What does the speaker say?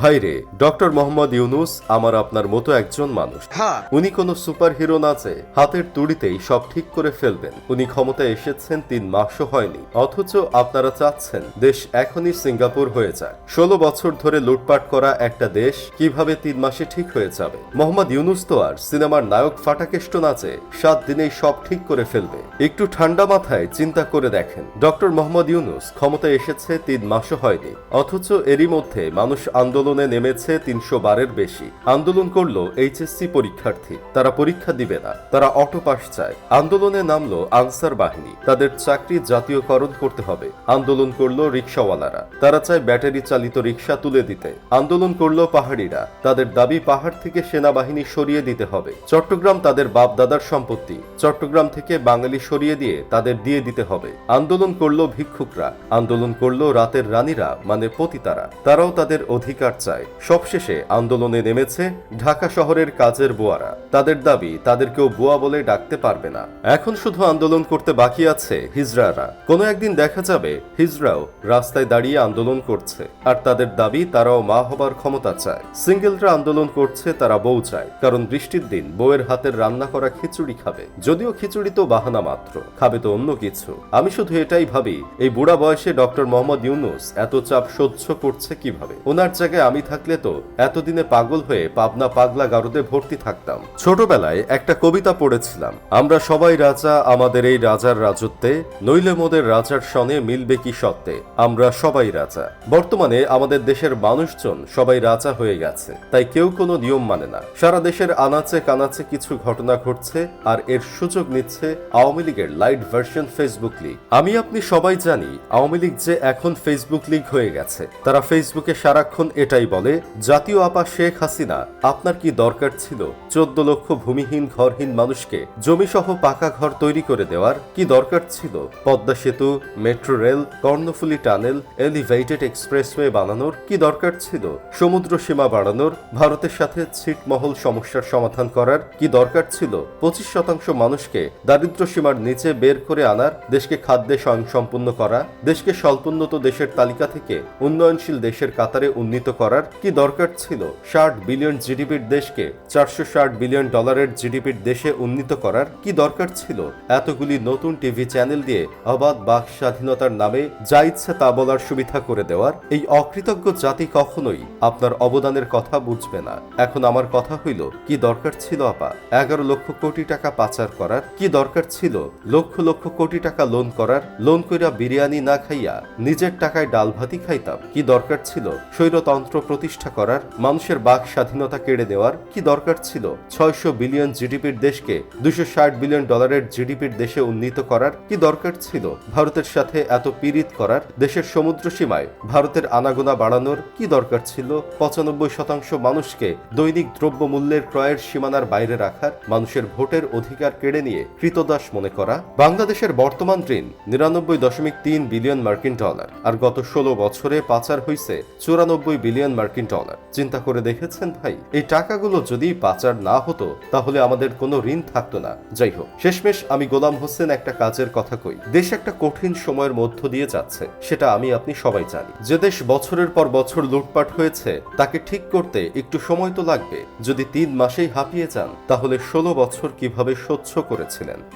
ভাইরে ডক্টর মোহাম্মদ ইউনুস আমার আপনার মতো একজন মানুষ। হ্যাঁ। উনি কোনো সুপার হিরো না যে হাতের তুড়িতেই সব ঠিক করে ফেলবেন। উনি ক্ষমতায় এসেছেন তিন মাসও হয়নি। অথচ আপনারা চাচ্ছেন দেশ এখনই সিঙ্গাপুর হয়ে যায় ষোলো বছর ধরে লুটপাট করা একটা দেশ কীভাবে তিন মাসে ঠিক হয়ে যাবে? মোহাম্মদ ইউনুস তো আর সিনেমার নায়ক ফাটাকেষ্ট নাচে সাত দিনেই সব ঠিক করে ফেলবে। একটু ঠান্ডা মাথায় চিন্তা করে দেখেন। ডক্টর মোহাম্মদ ইউনুস ক্ষমতায় এসেছে তিন মাসও হয়নি। অথচ এরই মধ্যে মানুষ আন্দোলনে নেমেছে তিনশো বারের বেশি। আন্দোলন করল এইচএসসি পরীক্ষার্থী। তারা পরীক্ষা দিবে না। তারা অটো পাস চায়। আন্দোলনে নামলো আনসার বাহিনী। তাদের চাকরি জাতীয়করণ করতে হবে। আন্দোলন করল রিক্সাওয়ালারা তারা চায় ব্যাটারি চালিত রিক্সা তুলে দিতে। আন্দোলন করল পাহাড়িরা। তাদের দাবি পাহাড় থেকে সেনাবাহিনী সরিয়ে দিতে হবে। চট্টগ্রাম তাদের বাপ দাদার সম্পত্তি। চট্টগ্রাম থেকে বাঙালি সরিয়ে দিয়ে তাদের দিয়ে দিতে হবে। আন্দোলন করল ভিক্ষুকরা। আন্দোলন করল রাতের রানীরা মানে পতিতারা। তারাও তাদের অধিকার চায় সবশেষে আন্দোলনে নেমেছে ঢাকা শহরের কাজের বুয়ারা। তাদের দাবি, তাদের কেউ বুয়া বলে ডাকতে পারবে না। এখন শুধু আন্দোলন করতে বাকি আছে হিজড়ারা। কোনো একদিন দেখা যাবে হিজড়াও রাস্তায় দাঁড়িয়ে আন্দোলন করছে। আর তাদের দাবি, তারাও মা হবার ক্ষমতা চায়। সিঙ্গেলরা আন্দোলন করছে, তারা বউ চায়। কারণ বৃষ্টির দিন বউয়ের হাতের রান্না করা খিচুড়ি খাবে। যদিও খিচুড়ি তো বাহানা মাত্র, খাবে তো অন্য কিছু। আমি শুধু এটাই ভাবি, এই বুড়া বয়সে ডক্টর মোহাম্মদ ইউনুস এত চাপ সহ্য করছে কীভাবে? ওনার জায়গায় আমি থাকলে তো এতদিনে পাগল হয়ে পাবনা পাগলা গারদে ভর্তি থাকতাম। ছোটবেলায় একটা কবিতা পড়েছিলাম। আমরা সবাই রাজা, আমাদের এই রাজার রাজত্বে, নইলে মোদের রাজার সনে মিলবে কি সত্ত্বে, আমরা সবাই রাজা। বর্তমানে আমাদের দেশের মানুষজন সবাই রাজা হয়ে গেছে, তাই কেউ কোনো নিয়ম মানে না। সারা দেশের আনাচে কানাচে কিছু ঘটনা ঘটছে আর এর সুযোগ নিচ্ছে আওয়ামী লীগের লাইট ভার্সন ফেসবুক লীগ। আমি আপনি সবাই জানি আওয়ামী লীগ যে এখন ফেসবুক লীগ হয়ে গেছে। তারা ফেসবুকে সারাক্ষণ এটাই বলে, জাতীয় আপা শেখ হাসিনা, আপনার কি দরকার ছিল? চোদ্দ লক্ষ ভূমিহীন ঘরহীন মানুষকে জমি সহ পাকা ঘর তৈরি করে দেওয়ার কি দরকার ছিল? পদ্মা সেতু, metro rail, Karnaphuli tunnel, elevated expressway বানানোর কি দরকার ছিল? সমুদ্র সীমা বাড়ানোর, ভারতের সাথে ছিটমহল সমস্যার সমাধান করার কি দরকার ছিল? পঁচিশ শতাংশ মানুষকে দারিদ্র সীমার নিচে বের করে আনার, দেশকে খাদ্যে স্বয়ংসম্পূর্ণ করা, দেশকে স্বল্পোন্নত দেশের তালিকা থেকে উন্নয়নশীল দেশের কাতারে উন্নীত করার কি দরকার ছিল? ষাট বিলিয়ন জিডিপির দেশকে চারশো ষাট বিলিয়ন ডলারের জিডিপির দেশে উন্নীত করার কি দরকার ছিল? এতগুলি নতুন টিভি চ্যানেল দিয়ে অবাধ বাক স্বাধীনতার নামে যা ইচ্ছে তা বলার সুবিধা করে দেওয়ার এই অকৃতজ্ঞ জাতি কখনোই আপনার অবদানের কথা বুঝবে না। এখন আমার কথা হইল, কি দরকার ছিল আপা? এগারো লক্ষ কোটি টাকা পাচার করার কি দরকার ছিল? লক্ষ লক্ষ কোটি টাকা লোন করার, লোন কইরা বিরিয়ানি না খাইয়া নিজের টাকায় ডাল ভাতি খাইতাম, কি দরকার ছিল? স্বৈরতন্ত্র প্রতিষ্ঠা করার, মানুষের বাক স্বাধীনতা কেড়ে নেওয়ার কি দরকার ছিল? ছয়শো বিলিয়ন জিডিপির দেশকে দুশো ষাট বিলিয়ন ডলারের জিডিপির দেশে উন্নীত করার কি দরকার ছিল? ভারতের সাথে এত পীড়িত করার, দেশের সমুদ্র সীমায় ভারতের আনাগোনা বাড়ানোর কি দরকার ছিল? পঁচানব্বই শতাংশ মানুষকে দৈনিক দ্রব্য মূল্যের ক্রয়ের সীমানার বাইরে রাখার, মানুষের ভোটের অধিকার কেড়ে নিয়ে কৃতদাস মনে করা? বাংলাদেশের বর্তমান ঋণ নিরানব্বই দশমিক তিন বিলিয়ন মার্কিন ডলার। আর গত ষোলো বছরে পাচার হয়েছে চুরানব্বই বিলিয়ন মার্কিন ডলার। চিন্তা করে দেখেছেন ভাই? এই টাকাগুলো যদি পাচার না হতো, তাহলে আমাদের কোনো ঋণ থাকতো না। যাই হোক, শেষমেশ আমি গোলাম হোসেন একটা কাজের কথা কই। দেশ একটা কঠিন সময়ের মধ্য দিয়ে যাচ্ছে, সেটা আমি আপনি সবাই জানি। যে দেশ বছরের পর বছর লুটপাট হয়েছে, তাকে ঠিক করতে একটু সময় তো লাগবে। যদি তিন মাসেই হাঁপিয়ে যান, তাহলে ষোলো বছর কীভাবে সহ্য করেছিলেন?